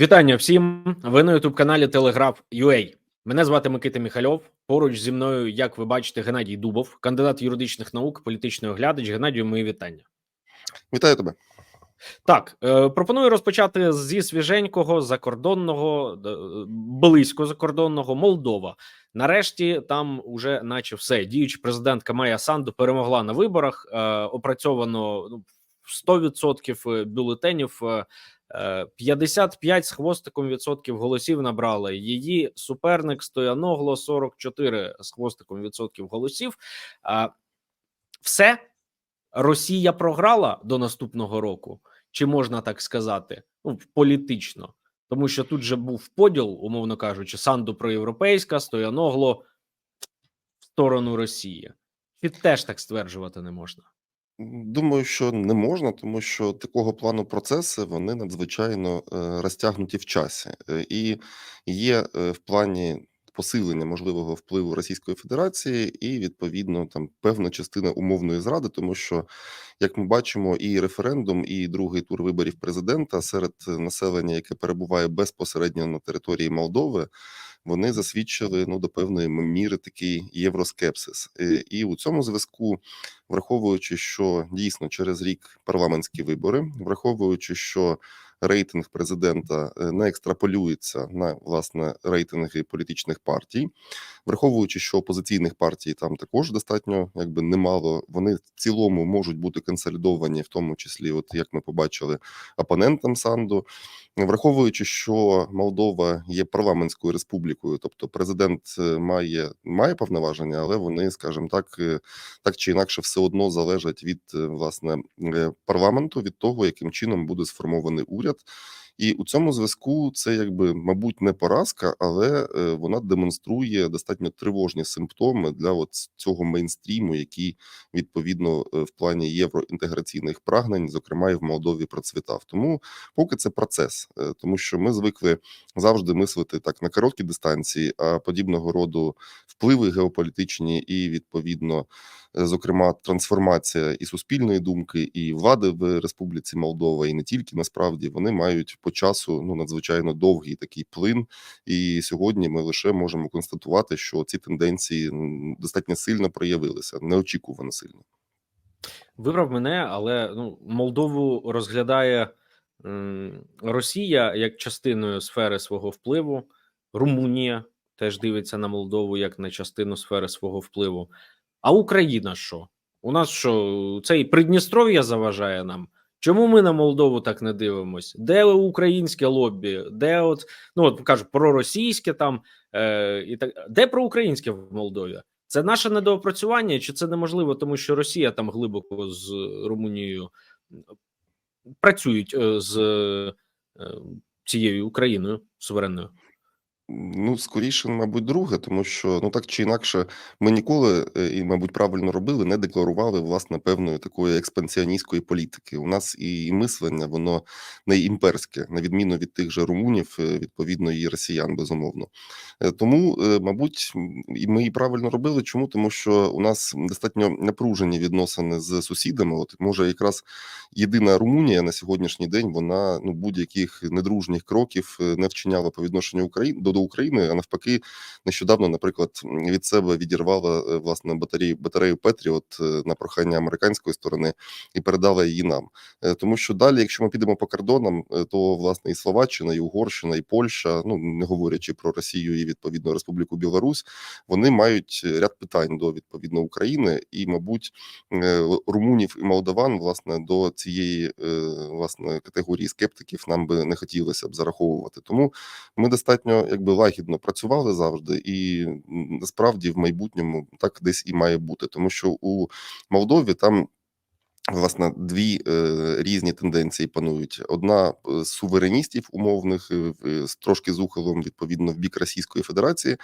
Вітання всім. Ви на youtube каналі Телеграф UA. Мене звати Микита Міхальов. Поруч зі мною, як ви бачите, Геннадій Дубов, кандидат юридичних наук, політичний оглядач. Геннадію, мої вітання. Вітаю тебе. Так, е, пропоную розпочати зі свіженького закордонного, е, близько закордонного Молдова. Нарешті там уже, наче все, діюча президентка Майя Санду перемогла на виборах. Е, опрацьовано ну, 100% бюлетенів. Е, е, 55 з хвостиком відсотків голосів набрали. Її суперник Стояногло 44 з хвостиком відсотків голосів. А, все Росія програла до наступного року, чи можна так сказати? Ну, політично, тому що тут же був поділ, умовно кажучи, Санду проєвропейська, Стояногло в сторону Росії. Чи теж так стверджувати не можна? Думаю, що не можна, тому що такого плану процеси вони надзвичайно е, розтягнуті в часі, Е, і є е, в плані посилення можливого впливу Російської Федерації, і відповідно там певна частина умовної зради, тому що, як ми бачимо, і референдум, і другий тур виборів президента серед населення, яке перебуває безпосередньо на території Молдови. Вони засвідчили ну до певної міри такий євроскепсис, Е, і у цьому зв'язку враховуючи, що дійсно через рік парламентські вибори, враховуючи, що рейтинг президента е, не екстраполюється на власне рейтинги політичних партій, враховуючи, що опозиційних партій там також достатньо якби немало, вони в цілому можуть бути консолідовані, в тому числі, от як ми побачили, опонентам Санду. Враховуючи, що Молдова є парламентською республікою, тобто президент е, має має повноваження, але вони, скажімо так, е, так чи інакше, все одно залежать від е, власне парламенту, від того, яким чином буде сформований уряд. І у цьому зв'язку це якби мабуть не поразка, але е, вона демонструє достатньо тривожні симптоми для от цього мейнстріму, який відповідно е, в плані євроінтеграційних прагнень, зокрема і в Молдові, процвітав. Тому поки це процес, е, тому що ми звикли завжди мислити так на короткі дистанції, а подібного роду впливи геополітичні і відповідно, зокрема, трансформація і суспільної думки, і влади в Республіці Молдова, і не тільки насправді вони мають по часу ну надзвичайно довгий такий плин. І сьогодні ми лише можемо констатувати, що ці тенденції достатньо сильно проявилися, неочікувано сильно. Вибрав мене, але ну Молдову розглядає м, Росія як частиною сфери свого впливу. Румунія теж дивиться на Молдову як на частину сфери свого впливу. А Україна що? У нас що це і Придністров'я заважає нам? Чому ми на Молдову так не дивимось? Де українське лобі? Де от ну от кажу проросійське там е, і так де проукраїнське в Молдові? Це наше недоопрацювання, чи це неможливо, тому що Росія там глибоко з Румунією працюють е, з е, цією Україною суверенною? Ну, скоріше, мабуть, друге, тому що ну так чи інакше, ми ніколи е, і, мабуть, правильно робили, не декларували власне певної такої експансіоністської політики. У нас і, мислення, воно не імперське, на відміну від тих же румунів, е, відповідно, і росіян, безумовно. Е, Тому, мабуть, і ми і правильно робили. Чому? Тому що у нас достатньо напружені відносини з сусідами. От може, якраз єдина Румунія на сьогоднішній день вона ну будь-яких недружніх кроків не вчиняла по відношенню України до, до України, а навпаки, нещодавно, наприклад, від себе відірвала е, власне батарею батарею Петріот е, на прохання американської сторони і передала її нам. Е, Тому що далі, якщо ми підемо по кордонам, то власне і Словаччина, і Угорщина, і Польща, ну не говорячи про Росію і відповідно Республіку Білорусь, вони мають ряд питань до відповідно України, і, мабуть, румунів і молдаван, власне, до цієї власне категорії скептиків нам би не хотілося б зараховувати. Тому ми достатньо якби лагідно працювали завжди, і насправді в майбутньому так десь і має бути, тому що у Молдові там. Власне, дві е, різні тенденції панують: одна е, з сувереністів умовних, е, е, з трошки з ухилом відповідно в бік Російської Федерації,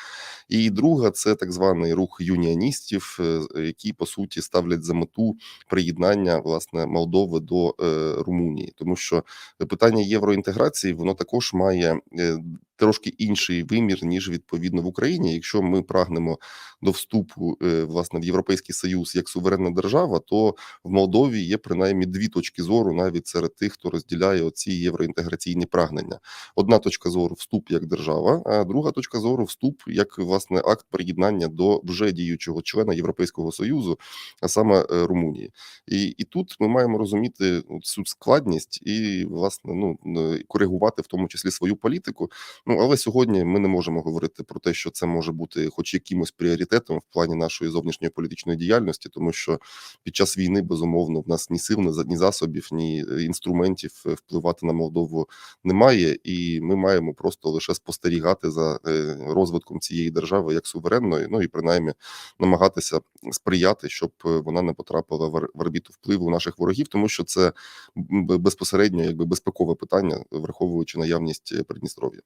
і друга це так званий рух юніоністів, е, які по суті ставлять за мету приєднання власне Молдови до е, Румунії, тому що питання євроінтеграції воно також має е, трошки інший вимір ніж відповідно в Україні. Якщо ми прагнемо до вступу е, власне в Європейський Союз як суверенна держава, то в Молдові Молдові є принаймні дві точки зору, навіть серед тих, хто розділяє оці євроінтеграційні прагнення. Одна точка зору вступ як держава, а друга точка зору вступ як власне акт приєднання до вже діючого члена Європейського союзу, а саме е, Румунії. І, і тут ми маємо розуміти цю складність і власне ну е, коригувати в тому числі свою політику. Ну але сьогодні ми не можемо говорити про те, що це може бути, хоч якимось пріоритетом в плані нашої зовнішньої політичної діяльності, тому що під час війни безумовно в нас ні сил, ні за- ні засобів, ні е, інструментів е, впливати на Молдову немає, і ми маємо просто лише спостерігати за е, розвитком цієї держави як суверенної, ну і принаймні намагатися сприяти, щоб вона не потрапила в орбіту впливу наших ворогів, тому що це безпосередньо якби безпекове питання, враховуючи наявність Придністров'я.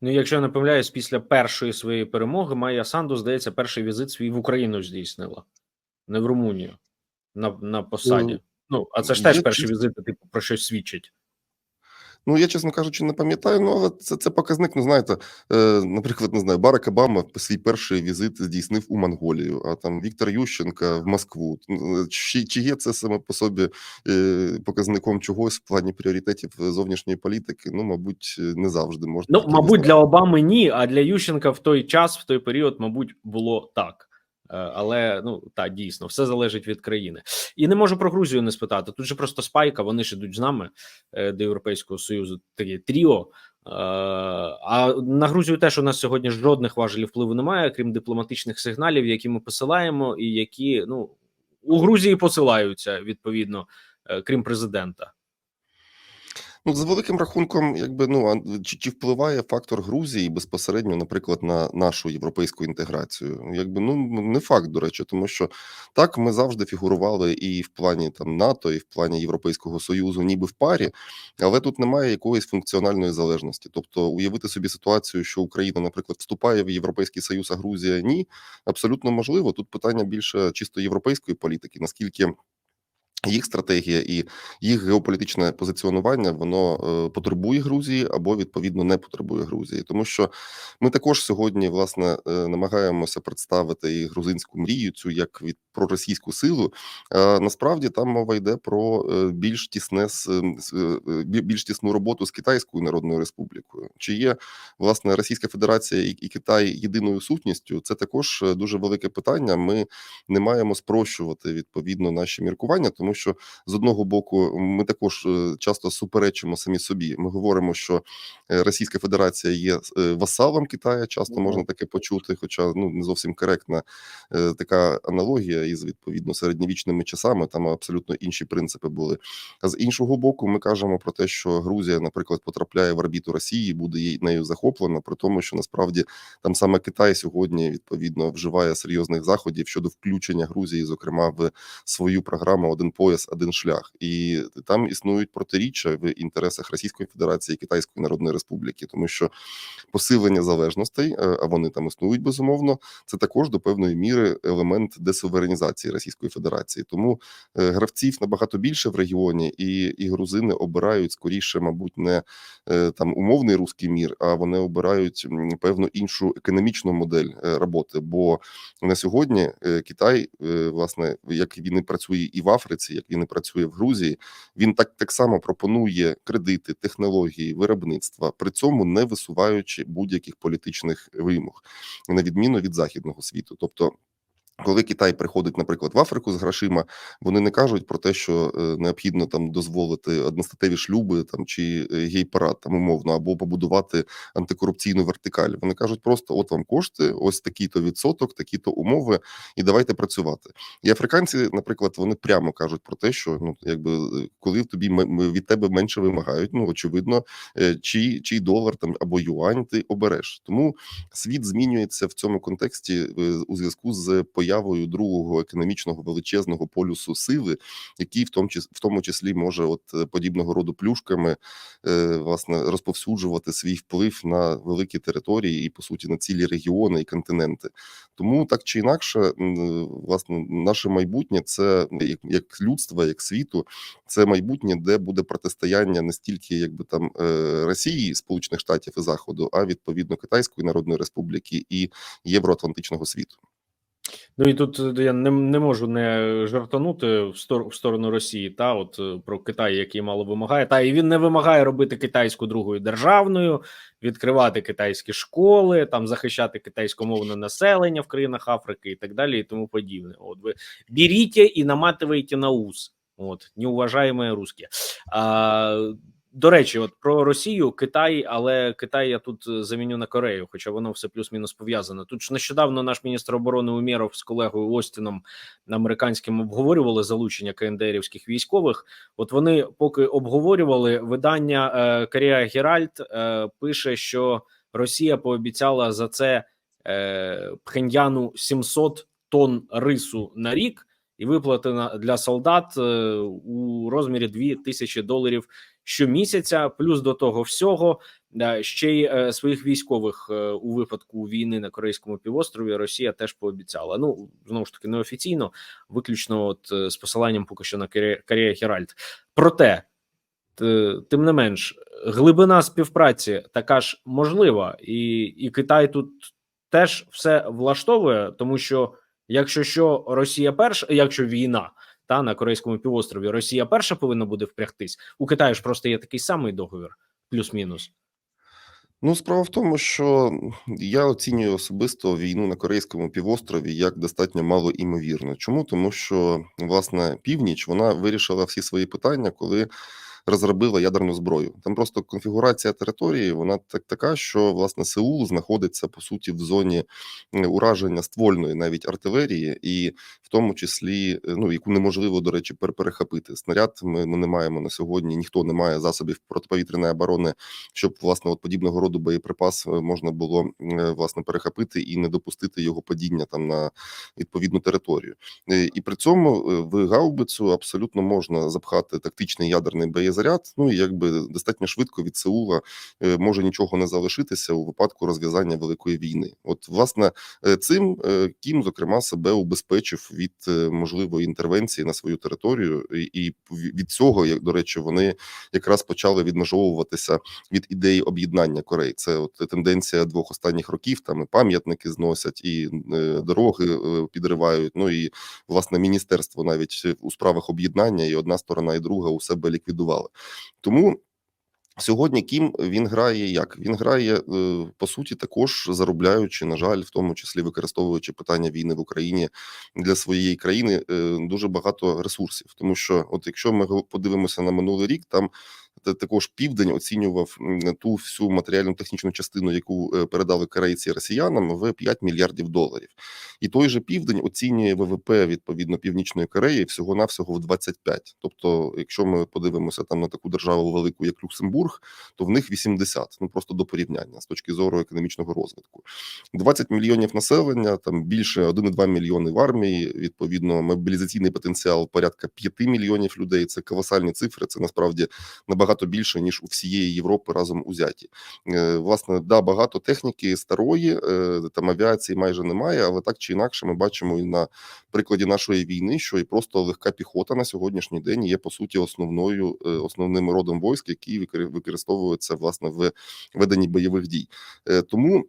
Ну, якщо я не помиляюсь, після першої своєї перемоги Майя Санду, здається, перший візит свій в Україну здійснила, не в Румунію на, на посаді. Ну, Ну, а це ж теж перші візити, типу, про щось свідчить. Ну, я, чесно кажучи, не пам'ятаю, ну але це, це показник. Ну, знаєте, е, наприклад, не знаю, Барак Обама свій перший візит здійснив у Монголію, а там Віктор Ющенка в Москву. Ну, Чи, чи є це саме по собі е, показником чогось в плані пріоритетів зовнішньої політики? Ну, мабуть, не завжди можна. Ну, мабуть, для Обами ні, а для Ющенка в той час, в той період, мабуть, було так. Е, Але ну так, дійсно, все залежить від країни. І не можу про Грузію не спитати. Тут же просто спайка, вони ж ідуть з нами е, до Європейського Союзу, таке тріо. Е, А на Грузію теж у нас сьогодні жодних важелів впливу немає, крім дипломатичних сигналів, які ми посилаємо, і які ну у Грузії посилаються відповідно, крім президента. Ну, за великим рахунком, якби ну чи, чи впливає фактор Грузії безпосередньо, наприклад, на нашу європейську інтеграцію? Якби ну не факт, до речі, тому що так ми завжди фігурували і в плані там НАТО, і в плані Європейського союзу, ніби в парі, але тут немає якоїсь функціональної залежності. Тобто, уявити собі ситуацію, що Україна, наприклад, вступає в Європейський Союз, а Грузія ні, абсолютно можливо. Тут питання більше чисто європейської політики, наскільки. Їх стратегія і їх геополітичне позиціонування воно е, потребує Грузії або відповідно не потребує Грузії, тому що ми також сьогодні власне е, намагаємося представити і грузинську мрію цю як від проросійську силу. А насправді там мова йде про е, більш тісне більш тісну роботу з Китайською Народною Республікою. Чи є власне Російська Федерація і і Китай єдиною сутністю? Це також дуже велике питання. Ми не маємо спрощувати відповідно наші міркування, тому що з одного боку ми також е, часто суперечимо самі собі. Ми говоримо, що е, Російська Федерація є е, васалом Китаю. Часто можна таке почути, хоча ну не зовсім коректна така аналогія із відповідно середньовічними часами. Там абсолютно інші принципи були. А з іншого боку, ми кажемо про те, що Грузія, наприклад, потрапляє в орбіту Росії, буде їй нею захоплена, при тому, що насправді там саме Китай сьогодні відповідно вживає серйозних заходів щодо включення Грузії, зокрема в свою програму Один пояс, один шлях, і там існують протиріччя в інтересах Російської Федерації і Китайської Народної Республіки, тому що посилення залежностей, е, а вони там існують безумовно. Це також до певної міри елемент десуверенізації Російської Федерації. Тому е, гравців набагато більше в регіоні, і, і грузини обирають скоріше, мабуть, не е, там умовний руський мір, а вони обирають певну іншу економічну модель роботи. Бо на сьогодні Китай, власне, як він і працює і в Африці, як він і працює в Грузії, він так так само пропонує кредити, технології, виробництва, при цьому не висуваючи будь-яких політичних вимог, на відміну від західного світу, тобто. Коли Китай приходить, наприклад, в Африку з грошима, вони не кажуть про те, що е, необхідно там дозволити одностатеві шлюби там чи е, гей-парад там умовно, або побудувати антикорупційну вертикаль. Вони кажуть просто: от вам кошти, ось такий-то відсоток, такі-то умови, і давайте працювати. І африканці, наприклад, вони прямо кажуть про те, що ну якби е, коли в тобі від тебе менше вимагають, ну очевидно, чий, чий долар там або юань ти обереш. Тому світ змінюється в цьому контексті у зв'язку з появою другого економічного величезного полюсу сили, який в тому числі, в тому числі може, от е, подібного роду плюшками, е, власне, розповсюджувати свій вплив на великі території і по суті на цілі регіони і континенти. Тому так чи інакше, власне, наше майбутнє це як, людства, як світу, це майбутнє, де буде протистояння не стільки якби там е, Росії, Сполучених Штатів і Заходу, а відповідно Китайської Народної Республіки і Євроатлантичного світу. Ну і тут е, я не, не можу не жартанути в сторону, в сторону Росії. Та от е, про Китай, який мало вимагає, та і він не вимагає робити китайську другою державною, відкривати китайські школи, там захищати китайськомовне населення в країнах Африки і так далі, і тому подібне. От ви беріть і наматуйте на ус. От неуважаємо русські. А, до речі, от про Росію, Китай, але Китай я тут е, заміню на Корею, хоча воно все плюс-мінус пов'язане. Тут ж нещодавно наш міністр оборони Умєров з колегою Остіном американським обговорювали залучення КНДРівських військових. От вони поки обговорювали видання е, Корея Геральт е, пише, що Росія пообіцяла за це Пхеньяну 700 тонн рису на рік і виплати для солдат у розмірі 2 тисячі доларів щомісяця. Плюс до того всього ще й е, своїх військових е, у випадку війни на Корейському півострові Росія теж пообіцяла. Ну знову ж таки неофіційно, виключно от е, з посиланням поки що на Корея Корея Проте. Тим не менш, глибина співпраці така ж можлива, і, і Китай тут теж все влаштовує, тому що якщо що Росія перша, якщо війна та на Корейському півострові Росія перша повинна буде впрягтись. У Китаю ж просто є такий самий договір, плюс-мінус. Ну, справа в тому, що я оцінюю особисто війну на Корейському півострові як достатньо мало імовірно. Чому? Тому що власне північ вона вирішила всі свої питання, коли розробила ядерну зброю. Там просто конфігурація території, вона так така, що власне Сеул знаходиться по суті в зоні е, ураження ствольної навіть артилерії, і в тому числі е, ну яку неможливо до речі пер- перехопити. Снаряд ми, ми не маємо на сьогодні. Ніхто не має засобів протиповітряної оборони, щоб власне от подібного роду боєприпас е, можна було власне перехопити і не допустити його падіння там на відповідну територію. І при цьому в гаубицю абсолютно можна запхати тактичний ядерний боєзаряд. Ну і якби достатньо швидко від Сеула е, може нічого не залишитися у випадку розв'язання великої війни. От власне е, цим е, Кім, зокрема, себе убезпечив від можливої інтервенції на свою територію, і, від цього, як до речі, вони якраз почали відмежовуватися від ідеї об'єднання Корей. Це от тенденція двох останніх років. Там і пам'ятники зносять, і дороги підривають. Ну і власне міністерство навіть у справах об'єднання, і одна сторона, і друга у себе ліквідували. Тому. Сьогодні Кім він грає як він грає е, по суті, також заробляючи, на жаль, в тому числі використовуючи питання війни в Україні для своєї країни е, дуже багато ресурсів. Тому що, от якщо ми подивимося на минулий рік, там та- також південь оцінював ту всю матеріальну технічну частину, яку е, передали корейці росіянам, в 5 мільярдів доларів. І той же південь оцінює ВВП відповідно Північної Кореї всього навсього в 25. Тобто, якщо ми подивимося там на таку державу велику, як Люксембург, то в них 80, ну просто до порівняння з точки зору економічного розвитку. 20 мільйонів населення, там більше 1,2 мільйони в армії. Відповідно, мобілізаційний потенціал порядка 5 мільйонів людей. Це колосальні цифри. Це насправді набагато більше ніж у всієї Європи разом узяті. Е, Власне, да, багато техніки старої, е, там авіації майже немає, але так чи інакше, ми бачимо і на прикладі нашої війни, що і просто легка піхота на сьогоднішній день є по суті основною е, основним родом військ, які використовуються власне в веденні бойових дій. Тому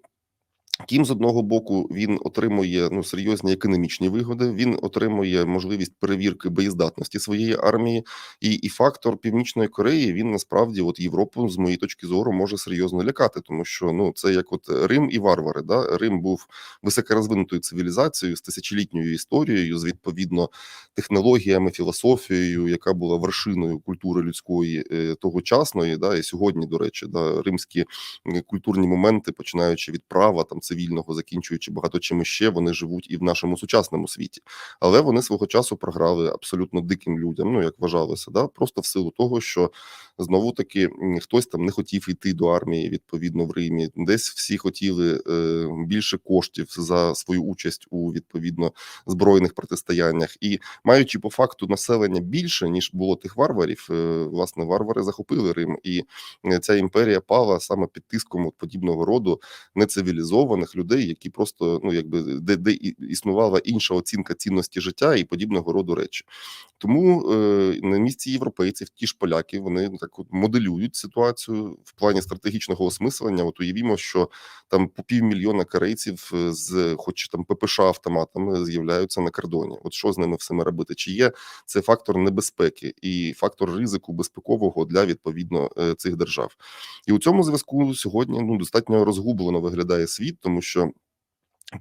Кім з одного боку він отримує ну серйозні економічні вигоди. Він отримує можливість перевірки боєздатності своєї армії, і, і фактор Північної Кореї він насправді, от Європу, з моєї точки зору, може серйозно лякати, тому що ну це як от Рим і варвари. Да? Рим був високорозвинутою цивілізацією з тисячолітньою історією, з відповідно технологіями, філософією, яка була вершиною культури людської е, тогочасної. Да? І сьогодні, до речі, да, римські культурні моменти, починаючи від права там цивільного, закінчуючи багато чим ще, вони живуть і в нашому сучасному світі. Але вони свого часу програли абсолютно диким людям, ну як вважалося, да просто в силу того, що знову таки хтось там не хотів йти до армії відповідно в Римі. Десь всі хотіли е, більше коштів за свою участь у відповідно збройних протистояннях, і маючи по факту населення більше ніж було тих варварів, е, власне, варвари захопили Рим, і е, ця імперія пала саме під тиском подібного роду нецивілізованих людей, які просто ну якби де, де існувала інша оцінка цінності життя і подібного роду речі. Тому е, на місці європейців ті ж поляки вони так от моделюють ситуацію в плані стратегічного осмислення. От уявімо, що там по півмільйона корейців е, з, хоч там ППШ автоматами, з'являються на кордоні. От що з ними всіми робити? Чи є це фактор небезпеки і фактор ризику безпекового для відповідно е, цих держав? І у цьому зв'язку сьогодні ну достатньо розгублено виглядає світ, тому що.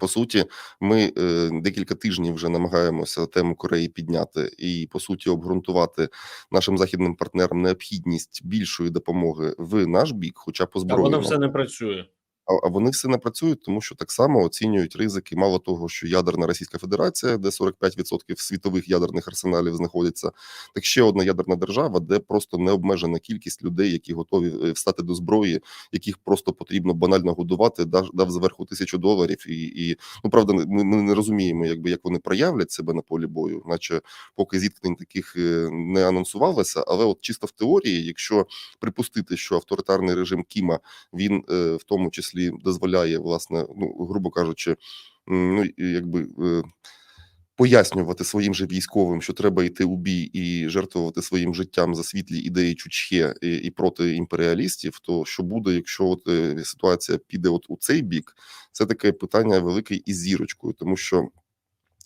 По суті, ми е, декілька тижнів вже намагаємося тему Кореї підняти і по суті обґрунтувати нашим західним партнерам необхідність більшої допомоги в наш бік, хоча по зброї воно все не працює. А, вони все не працюють, тому що так само оцінюють ризики. Мало того, що ядерна Російська Федерація, де 45% світових ядерних арсеналів знаходиться, так ще одна ядерна держава, де просто необмежена кількість людей, які готові е, встати до зброї, яких просто потрібно банально годувати, дав, дав зверху тисячу доларів. І, і ну правда, ми, ми не розуміємо, якби як вони проявлять себе на полі бою, наче поки зіткнень таких е, не анонсувалося. Але от чисто в теорії, якщо припустити, що авторитарний режим Кіма він е, в тому числі дозволяє, власне, ну грубо кажучи, ну якби. е, Пояснювати своїм же військовим, що треба йти у бій і жертвувати своїм життям за світлі ідеї Чучхе і, і проти імперіалістів, то що буде, якщо от е, ситуація піде от у цей бік, це таке питання велике із зірочкою, тому що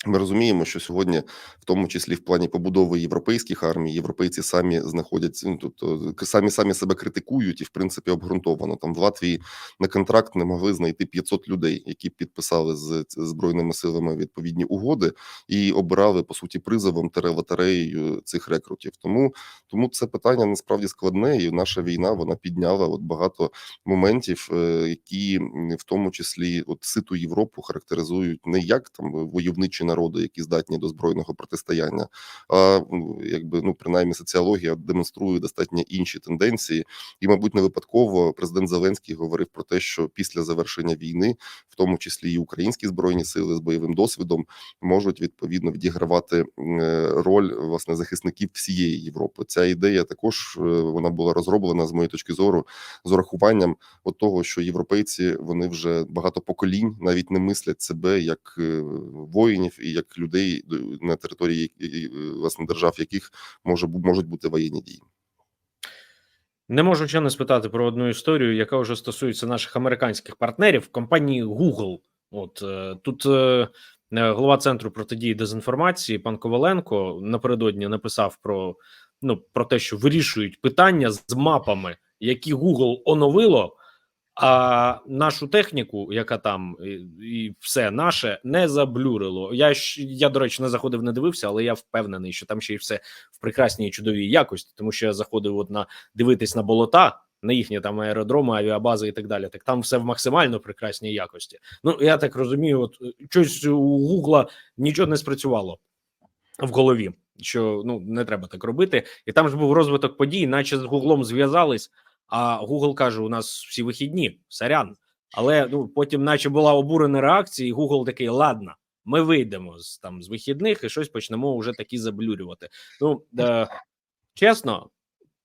ми розуміємо, що сьогодні, в тому числі в плані побудови європейських армій, європейці самі знаходяться, ну, тобто самі самі себе критикують і в принципі обґрунтовано. Там в Латвії на контракт не могли знайти 500 людей, які підписали з збройними силами відповідні угоди і обирали по суті призовом тере лотереєю цих рекрутів. Тому тому це питання насправді складне, і наша війна вона підняла от багато моментів, е, які в тому числі от ситу Європу характеризують не як там войовничі народи, які здатні до збройного протистояння, а ну, якби ну принаймні соціологія демонструє достатньо інші тенденції, і мабуть не випадково президент Зеленський говорив про те, що після завершення війни, в тому числі і українські збройні сили з бойовим досвідом, можуть відповідно відігравати е, роль власне захисників всієї Європи. Ця ідея також е, вона була розроблена з моєї точки зору з урахуванням от того, що європейці вони вже багато поколінь навіть не мислять себе як е, воїнів і як людей на території і, е, власне держав, яких може можуть бути воєнні дії. Не можу ще не спитати про одну історію, яка вже стосується наших американських партнерів компанії Google. От е, тут е, е, голова центру протидії дезінформації пан Коваленко напередодні написав про ну про те, що вирішують питання з мапами, які Google оновило. А нашу техніку, яка там і, все наше, не заблюрило. Я я до речі не заходив, не дивився, але я впевнений, що там ще й все в прекрасній чудовій якості, тому що я заходив от на дивитись на болота, на їхні там аеродроми, авіабази і так далі. Так там все в максимально прекрасній якості. Ну я так розумію, от е, щось у Гугла нічого не спрацювало в голові. Що ну не треба так робити, і там ж був розвиток подій, наче з Гуглом зв'язались. А Google каже: у нас всі вихідні, сорян. Але ну потім, наче була обурена реакція, і Google такий: ладно, ми вийдемо з там з вихідних і щось почнемо вже такі заблюрювати. Ну е, чесно,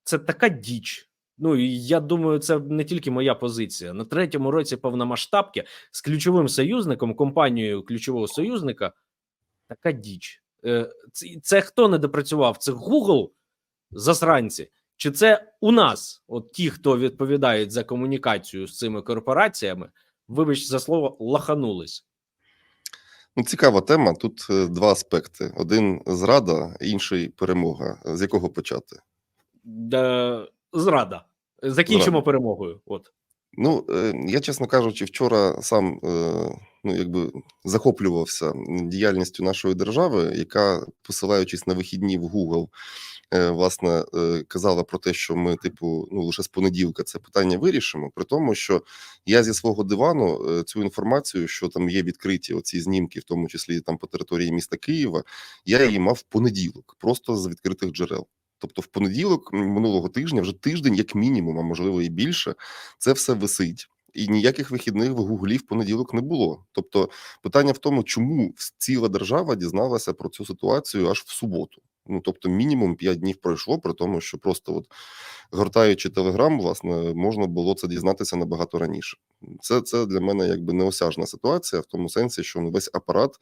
це така діч. Ну я думаю, це не тільки моя позиція. На третьому році повномасштабки з ключовим союзником, компанією ключового союзника, така діч. Е, це, це хто не допрацював? Це Google засранці. Чи це у нас, от ті, хто відповідають за комунікацію з цими корпораціями, вибач за слово, лаханулись? Ну, цікава тема. Тут е, два аспекти: один зрада, інший перемога. З якого почати? Де, зрада. Закінчимо Зрада. перемогою. От Ну, е, я, чесно кажучи, вчора сам е, ну, якби захоплювався діяльністю нашої держави, яка, посилаючись на вихідні в Google, власне, е, казала про те, що ми, типу, ну лише з понеділка це питання вирішимо. При тому, що я зі свого дивану е, цю інформацію, що там є відкриті оці знімки, в тому числі там по території міста Києва, я її мав в понеділок, просто з відкритих джерел. Тобто, в понеділок минулого тижня, вже тиждень, як мінімум, а можливо і більше, це все висить. І ніяких вихідних в Гуглі в понеділок не було. Тобто, питання в тому, чому ціла держава дізналася про цю ситуацію аж в суботу. Ну тобто, мінімум 5 днів пройшло, при тому, що просто от гортаючи телеграм, власне, можна було це дізнатися набагато раніше. Це це для мене якби неосяжна ситуація, в тому сенсі, що ну, весь апарат,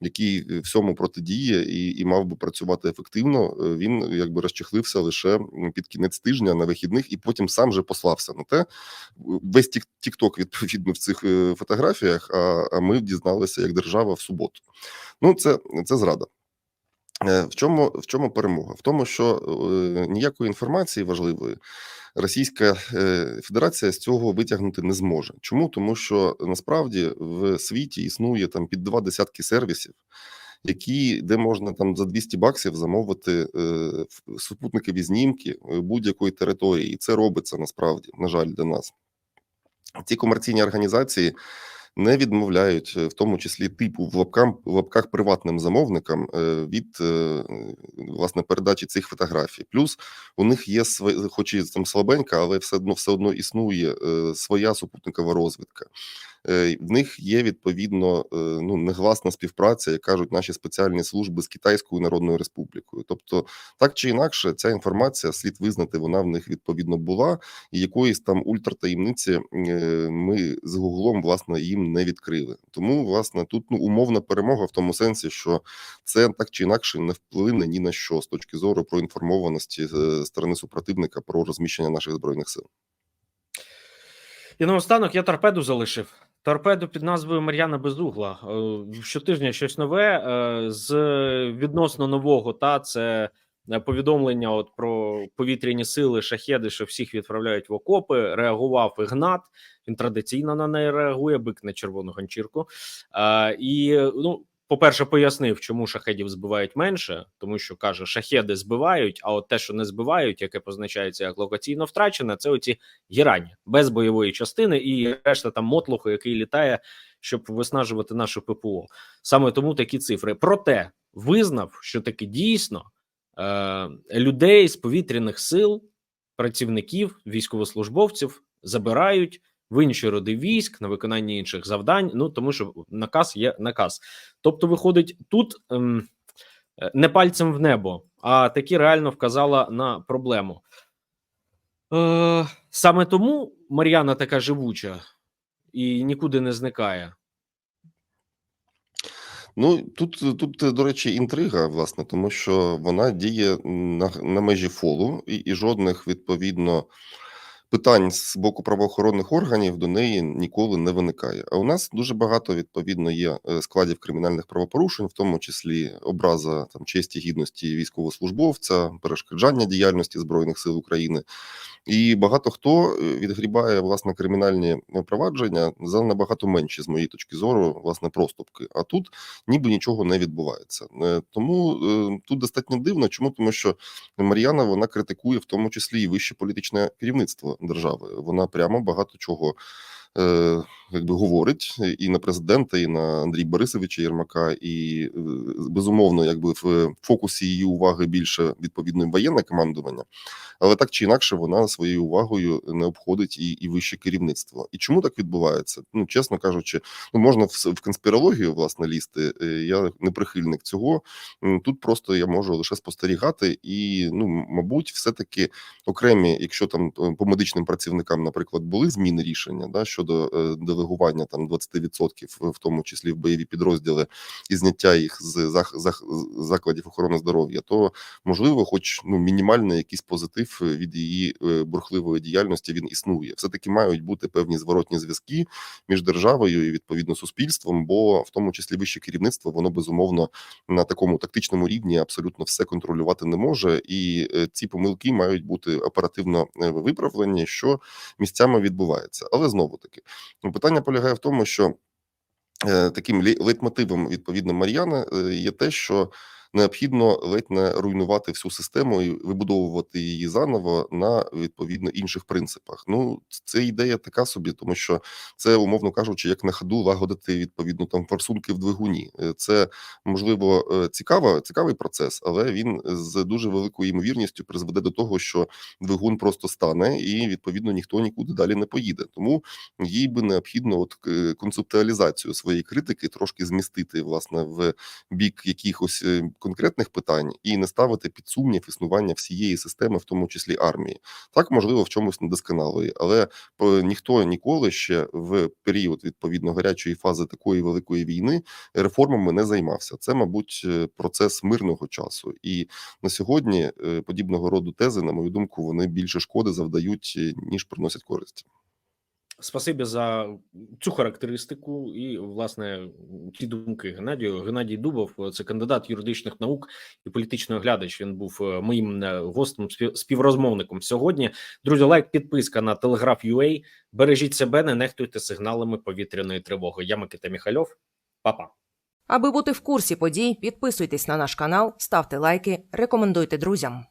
який е, всьому протидіє і, і мав би працювати ефективно, е, він якби розчехлився лише під кінець тижня на вихідних, і потім сам же послався на те. Весь тік тікток відповідно в цих е, фотографіях. А, а ми дізналися як держава в суботу. Ну, це, це зрада. Е, В чому в чому перемога? В тому, що е, ніякої інформації важливої Російська е, Федерація з цього витягнути не зможе. Чому? Тому що насправді в світі існує там під два десятки сервісів, які де можна там за 200 баксів замовити е, супутникові знімки е, будь-якої території, і це робиться насправді, на жаль, для нас. Ці комерційні організації не відмовляють, е, в тому числі типу в лапкам в лапках приватним замовникам е, від е, власне передачі цих фотографій. Плюс у них є хоч і там слабенька, але все одно все одно існує своя супутникова розвідка. Е, В них є відповідно е, ну негласна співпраця, як кажуть наші спеціальні служби з Китайською Народною Республікою. Тобто, так чи інакше, ця інформація слід визнати, вона в них відповідно була, і якоїсь там ультратаємниці е, ми з Гуглом власне їм не відкрили. Тому власне тут ну умовна перемога в тому сенсі, що це так чи інакше не вплине ні на що з точки зору проінформованості сторони супротивника про розміщення наших збройних сил. І наостанок я торпеду залишив. Торпеду під назвою Мар'яна Безугла. Е, Щотижня щось нове е, з відносно нового. Та це е, повідомлення от про повітряні сили, шахеди, що всіх відправляють в окопи. Реагував Ігнат. Він традиційно на неї реагує, бик на червону ганчірку. І ну. По-перше, пояснив, чому шахедів збивають менше, тому що каже, шахеди збивають, а от те, що не збивають, яке позначається як локаційно втрачене, це оці гірані без бойової частини і решта там мотлуху, який літає, щоб виснажувати нашу ППО. Саме тому такі цифри. Проте визнав, що таки дійсно е, людей з повітряних сил, працівників, військовослужбовців забирають в інші роди військ на виконання інших завдань. Ну тому що наказ є наказ. Тобто, виходить, тут ем, е, не пальцем в небо, а таки реально вказала на проблему. Е, саме тому Мар'яна така живуча і нікуди не зникає. Ну тут тут, до речі, інтрига, власне, тому що вона діє на, на межі фолу, і, і жодних відповідно питань з боку правоохоронних органів до неї ніколи не виникає. А у нас дуже багато відповідно є е, складів кримінальних правопорушень, в тому числі образа там честі гідності військовослужбовця, перешкоджання діяльності збройних сил України. І багато хто е, відгрібає власне кримінальні провадження за набагато менші, з моєї точки зору, власне, проступки. А тут ніби нічого не відбувається. Е, Тому тут достатньо дивно. Чому тому, що Мар'яна вона критикує в тому числі і вище політичне керівництво держави. Вона прямо багато чого. Е, Якби говорить і на президента, і на Андрій Борисовича Єрмака, і е, безумовно, якби в фокусі її уваги більше відповідно воєнне командування, але так чи інакше, вона своєю увагою не обходить і, і вище керівництво. І чому так відбувається? Ну чесно кажучи, ну можна в, в конспірологію власне лізти. е, Я не прихильник цього. Тут просто я можу лише спостерігати, і ну мабуть, все таки окремі, якщо там по медичним працівникам, наприклад, були зміни рішення да щодо е, делегування там 20%, в тому числі в бойові підрозділи, і зняття їх з закладів охорони здоров'я, то можливо, хоч ну мінімальний якийсь позитив від її е, бурхливої діяльності він існує. Все таки мають бути певні зворотні зв'язки між державою і відповідно суспільством, бо в тому числі вище керівництво воно безумовно на такому тактичному рівні абсолютно все контролювати не може, і е, ці помилки мають бути оперативно виправлені, що місцями відбувається. Але знову таки питання полягає в тому, що е, таким лейтмотивом відповідно Мар'яна е, є те, що необхідно ледь не руйнувати всю систему і вибудовувати її заново на відповідно інших принципах. Ну це ідея така собі, тому що це умовно кажучи, як на ходу лагодити відповідно там форсунки в двигуні. Е, Це можливо е, цікаво, цікавий процес, але він з дуже великою ймовірністю призведе до того, що двигун просто стане, і відповідно ніхто нікуди далі не поїде. Тому їй би необхідно от концептуалізацію своєї критики трошки змістити власне в бік якихось е, конкретних питань і не ставити під сумнів існування всієї системи, в тому числі армії. Так, можливо, в чомусь недосконалої, але е, ніхто ніколи ще в період відповідно гарячої фази такої великої війни реформами не займався. Це, мабуть, е, процес мирного часу. І на сьогодні е, подібного роду тези, на мою думку, вони більше шкоди завдають ніж приносять користь. Спасибі за цю характеристику і власне ті думки Геннадію. Геннадій Дубов це кандидат юридичних наук і політичний оглядач. Він був е, моїм е, гостем спів- співрозмовником сьогодні. Друзі, лайк, підписка на телеграф UA. Бережіть себе, не нехтуйте сигналами повітряної тривоги. Я Микита Міхальов. Па-па. Аби бути в курсі подій, підписуйтесь на наш канал, ставте лайки, рекомендуйте друзям.